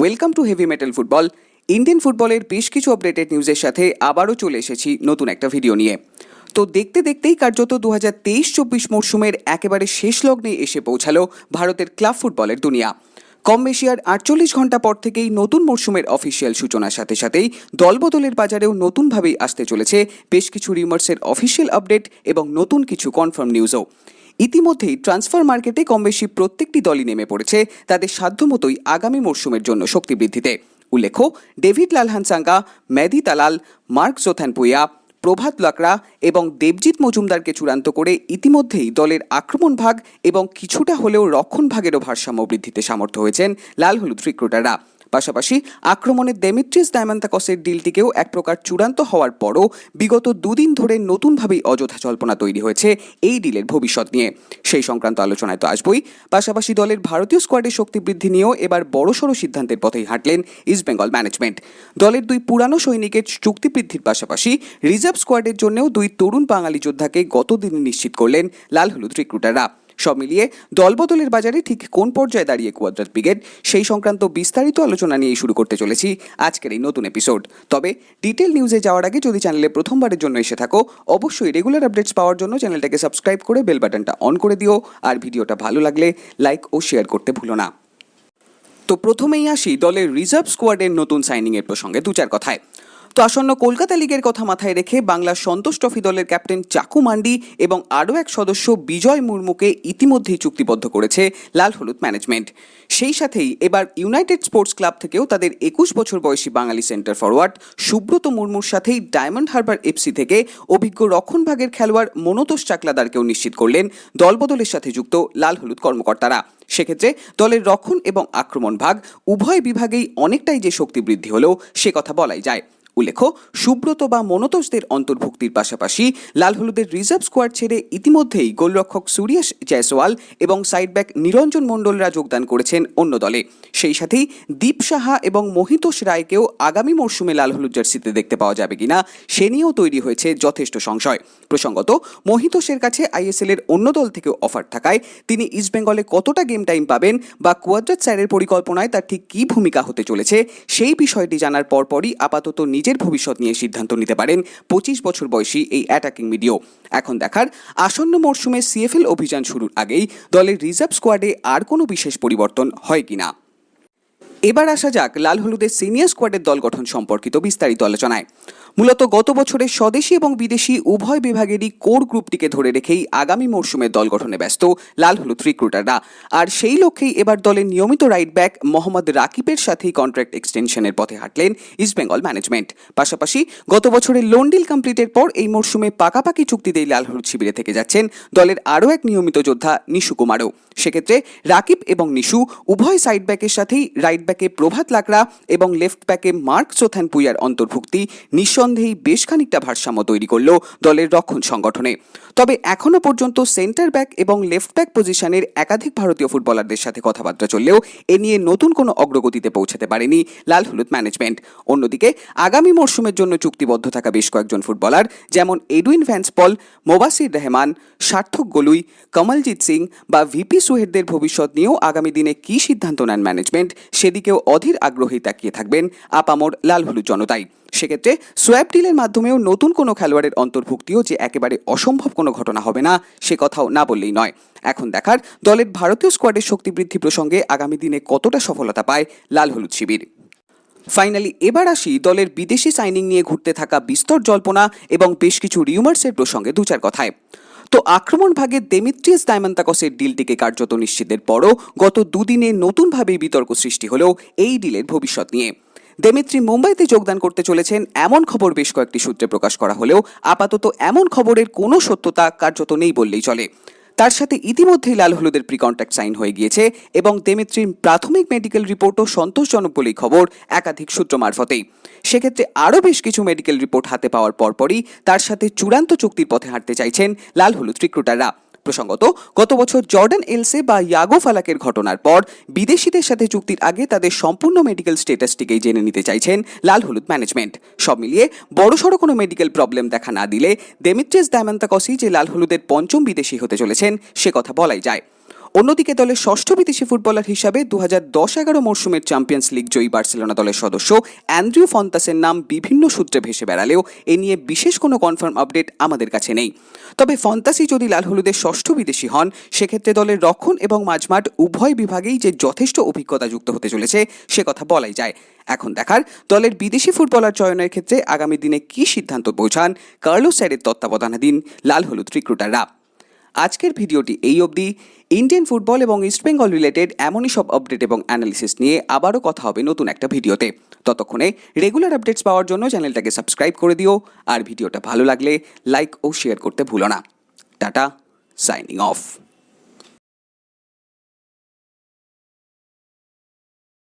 Welcome to heavy metal football Indian ফুটবলের বেশ কিছু আপডেটেড নিউজের সাথে আবারও চলে এসেছি নতুন একটা ভিডিও নিয়ে। তো দেখতে দেখতেই কার্যত দু হাজার তেইশ চব্বিশ মরশুমের একেবারে শেষ লগ্নে এসে পৌঁছালো ভারতের ক্লাব ফুটবলের দুনিয়া। কম বেশি আর আটচল্লিশ ঘণ্টা পর থেকেই নতুন মরশুমের অফিসিয়াল সূচনার সাথে সাথেই দলবদলের বাজারেও নতুনভাবেই আসতে চলেছে। বেশ কিছু রিমার্সের অফিসিয়াল আপডেট এবং নতুন কিছু কনফার্ম নিউজও ইতিমধ্যেই ট্রান্সফার মার্কেটে কম বেশি প্রত্যেকটি দলই নেমে পড়েছে, তাদের সাধ্যমতোই আগামী মরশুমের জন্য শক্তি বৃদ্ধিতে। উল্লেখ্য, David Lalhansanga Madih Talal, Mark Zothanpuia Prabhat Lakra এবং দেবজিৎ মজুমদারকে চূড়ান্ত করে ইতিমধ্যেই দলের আক্রমণ ভাগ এবং কিছুটা হলেও রক্ষণ ভাগেরও ভারসাম্য বৃদ্ধিতে সামর্থ্য হয়েছেন লাল হলুদ রিক্রুটাররা পাশাপাশি আক্রমণের দেমিট্রিস ডায়মান্তাকসের ডিলটিকেও এক প্রকার চূড়ান্ত হওয়ার পরও বিগত দুদিন ধরে নতুনভাবেই অযথা জল্পনা তৈরি হয়েছে এই ডিলের ভবিষ্যৎ নিয়ে। সেই সংক্রান্ত আলোচনায় তো আসবই। পাশাপাশি দলের ভারতীয় স্কোয়াডের শক্তি বৃদ্ধি নিয়েও এবার বড়সড় সিদ্ধান্তের পথেই হাঁটলেন ইস্টবেঙ্গল ম্যানেজমেন্ট দলের দুই পুরানো সৈনিকের চুক্তি বৃদ্ধির পাশাপাশি রিজার্ভ স্কোয়াডের জন্যও দুই তরুণ বাঙালি যোদ্ধাকে গতদিনে নিশ্চিত করলেন লাল হলুদ রিক্রুটাররা সব মিলিয়ে দলবদলের বাজারে ঠিক কোন পর্যায়ে দাঁড়িয়ে কোয়াদ্রাত ব্রিগেড, সেই সংক্রান্ত বিস্তারিত আলোচনা নিয়েই শুরু করতে চলেছি আজকের এই নতুন এপিসোড তবে ডিটেল নিউজে যাওয়ার আগে যদি চ্যানেলে প্রথমবারের জন্য এসে থাকো, অবশ্যই রেগুলার আপডেটস পাওয়ার জন্য চ্যানেলটাকে সাবস্ক্রাইব করে বেল বাটনটা অন করে দিও, আর ভিডিওটা ভালো লাগলে লাইক ও শেয়ার করতে ভুলো না। তো প্রথমেই আসি দলের রিজার্ভ স্কোয়াডের নতুন সাইনিংয়ের প্রসঙ্গে দু চার কথায়। তো আসন্ন কলকাতা লিগের কথা মাথায় রেখে বাংলার সন্তোষ ট্রফি দলের ক্যাপ্টেন চাকু মান্ডি এবং আরও এক সদস্য বিজয় মুর্মুকে ইতিমধ্যেই চুক্তিবদ্ধ করেছে লাল হলুদ ম্যানেজমেন্ট। সেই সাথেই এবার ইউনাইটেড স্পোর্টস ক্লাব থেকেও তাদের একুশ বছর বয়সী বাঙালি সেন্টার ফরওয়ার্ড সুব্রত মুর্মুর সাথেই ডায়মন্ড হারবার এফসি থেকে অভিজ্ঞ রক্ষণভাগের খেলোয়াড় মনোতোষ চাকলাদারকেও নিশ্চিত করলেন দলবদলের সাথে যুক্ত লাল হলুদ কর্মকর্তারা। সেক্ষেত্রে দলের রক্ষণ এবং আক্রমণ ভাগ উভয় বিভাগেই অনেকটাই যে শক্তি বৃদ্ধি হলেও সে কথা বলাই যায়। উল্লেখ্য, সুব্রত বা মনতোষদের অন্তর্ভুক্তির পাশাপাশি লাল হলুদের রিজার্ভ স্কোয়াড ছেড়ে ইতিমধ্যেই গোলরক্ষক সুরিয়াস জয়সওয়াল এবং সাইডব্যাক নিরঞ্জন মণ্ডলরা যোগদান করেছেন অন্য দলে। সেই সাথেই দীপ সাহা এবং মহিতোষ রায়কেও আগামী মরশুমে লাল হলুদ জার্সিতে দেখতে পাওয়া যাবে কিনা সে নিয়েও তৈরি হয়েছে যথেষ্ট সংশয়। প্রসঙ্গত, মহিতোষের কাছে আইএসএল এর অন্য দল থেকেও অফার থাকায় তিনি ইস্টবেঙ্গলে কতটা গেম টাইম পাবেন বা কোয়াদ্রাত স্যারের পরিকল্পনায় তার ঠিক কী ভূমিকা হতে চলেছে সেই বিষয়টি জানার পরপরই আপাতত নিজের ভবিষ্যৎ নিয়ে সিদ্ধান্ত নিতে পারেন পঁচিশ বছর বয়সী এই অ্যাটাকিং মিডিও এখন দেখার আসন্ন মরশুমে সিএফএল অভিযান শুরুর আগেই দলের রিজার্ভ স্কোয়াডে আর কোনো বিশেষ পরিবর্তন হয় কিনা। এবার আসা যাক লাল হলুদের সিনিয়র স্কোয়াডের দল গঠন সম্পর্কিত বিস্তারিত আলোচনায়। মূলত গত বছরে স্বদেশি এবং বিদেশি উভয় বিভাগেরই কোর গ্রুপটিকে ধরে রেখেই আগামী মরশুমে দল গঠনে ব্যস্ত লাল হলুদ রিক্রুটাররা আর সেই লক্ষ্যেই এবার দলের নিয়মিত রাইট ব্যাক মোহাম্মদ রাকিবের সাথেই কন্ট্রাক্ট এক্সটেনশনের পথে হাঁটলেন ইস্টবেঙ্গল ম্যানেজমেন্ট পাশাপাশি গত বছরের লোন ডিল কমপ্লিটের পর এই মরশুমে পাকাপাকি চুক্তিতেই লাল হলুদ শিবিরে থেকে যাচ্ছেন দলের আরও এক নিয়মিত যোদ্ধা নিশু কুমারও। সেক্ষেত্রে রাকিব এবং নিশু উভয় সাইড ব্যাকের সাথেই রাইট ব্যাকে প্রভাত লাকড়া এবং লেফট ব্যাকে মার্ক চোথান পুইয়ার অন্তর্ভুক্তি নিঃসন্দেহেই বেশ খানিকটা ভারসাম্য তৈরি করল দলের রক্ষণ সংগঠনে তবে এখনও পর্যন্ত সেন্টার ব্যাক এবং লেফট ব্যাক পজিশনের একাধিক ভারতীয় ফুটবলারদের সাথে কথাবার্তা চললেও এ নিয়ে নতুন কোনো অগ্রগতিতে পৌঁছাতে পারেনি লাল হলুদ ম্যানেজমেন্ট অন্যদিকে, আগামী মরশুমের জন্য চুক্তিবদ্ধ থাকা বেশ কয়েকজন ফুটবলার যেমন এডুইন ভ্যান্সপল, মোবাসির রহমান, সার্থক গলুই, কমলজিৎ সিং বা ভিপি সুহেদদের ভবিষ্যৎ নিয়েও আগামী দিনে কী সিদ্ধান্ত নেন ম্যানেজমেন্ট সেদিকেও অধীর আগ্রহী তাকিয়ে থাকবেন আপামর লাল হলুদ জনতাই। সেক্ষেত্রে সোয়াব ডিলের মাধ্যমেও নতুন কোনো খেলোয়াড়ের অন্তর্ভুক্তিও যে একেবারে অসম্ভব কোনো ঘটনা হবে না, সে কথাও না বললেই নয়। এখন দেখার, দলের ভারতীয় স্কোয়াডের শক্তি বৃদ্ধি প্রসঙ্গে আগামী দিনে কতটা সফলতা পায় লাল হলুদ শিবির। ফাইনালি এবার আসি দলের বিদেশি সাইনিং নিয়ে ঘুরতে থাকা বিস্তর জল্পনা এবং বেশ কিছু রিউমার্সের প্রসঙ্গে দু চার কথায়। তো আক্রমণ ভাগে দেমিত্রিয়াস ডায়মান্তাকসের ডিলটিকে কার্যত নিশ্চিতের পরও গত দুদিনে নতুনভাবে বিতর্ক সৃষ্টি হলেও এই ডিলের ভবিষ্যৎ নিয়ে। দেমিত্রি মুম্বাইতে যোগদান করতে চলেছেন এমন খবর বেশ কয়েকটি সূত্রে প্রকাশ করা হলেও আপাতত এমন খবরের কোনো সত্যতা কার্যত নেই বললেই চলে। তার সাথে ইতিমধ্যেই লাল হলুদের প্রি কন্ট্যাক্ট সাইন হয়ে গিয়েছে এবং দেমিত্রির প্রাথমিক মেডিকেল রিপোর্টও সন্তোষজনক বলেই খবর একাধিক সূত্র মারফতেই। সেক্ষেত্রে আরও বেশ কিছু মেডিকেল রিপোর্ট হাতে পাওয়ার পরপরই তার সাথে চূড়ান্ত চুক্তির পথে হাঁটতে চাইছেন লাল হলুদ রিক্রুটাররা। প্রসঙ্গত, গত বছর জর্ডান এলসে বা ইয়াগো ফালাকের ঘটনার পর বিদেশিদের সাথে চুক্তির আগে তাদের সম্পূর্ণ মেডিকেল স্টেটাসটিকেই জেনে নিতে চাইছেন লাল হলুদ ম্যানেজমেন্ট। সব মিলিয়ে বড়সড় কোনো মেডিকেল প্রবলেম দেখা না দিলে দেমিত্রেস দায়মান্তাকসি যে লাল হলুদের পঞ্চম বিদেশি হতে চলেছেন, সে কথা বলাই যায়। অন্যদিকে দলের ষষ্ঠ বিদেশি ফুটবলার হিসাবে দু হাজার দশ এগারো মরশুমের চ্যাম্পিয়ন্স লিগ জয়ী বার্সেলোনা দলের সদস্য অ্যান্ড্রিউ ফন্তাসের নাম বিভিন্ন সূত্রে ভেসে বেড়ালেও এ নিয়ে বিশেষ কোনো কনফার্ম আপডেট আমাদের কাছে নেই। তবে ফন্তাসি যদি লাল হলুদের ষষ্ঠ বিদেশি হন, সেক্ষেত্রে দলের রক্ষণ এবং মাঝমাঠ উভয় বিভাগেই যে যথেষ্ট অভিজ্ঞতা যুক্ত হতে চলেছে, সে কথা বলাই যায়। এখন দেখার দলের বিদেশি ফুটবলার চয়নের ক্ষেত্রে আগামী দিনে কী সিদ্ধান্ত পৌঁছান কার্লো স্যারের তত্ত্বাবধানাধীন লাল হলুদ রিক্রুটাররা আজকের ভিডিওটি এই অবধি। ইন্ডিয়ান ফুটবল এবং ইস্টবেঙ্গল রিলেটেড এমনই সব আপডেট এবং অ্যানালিসিস নিয়ে আবারও কথা হবে নতুন একটা ভিডিওতে। ততক্ষণে রেগুলার আপডেটস পাওয়ার জন্য চ্যানেলটাকে সাবস্ক্রাইব করে দিও আর ভিডিওটা ভালো লাগলে লাইক ও শেয়ার করতে ভুলো না। Tata, signing off.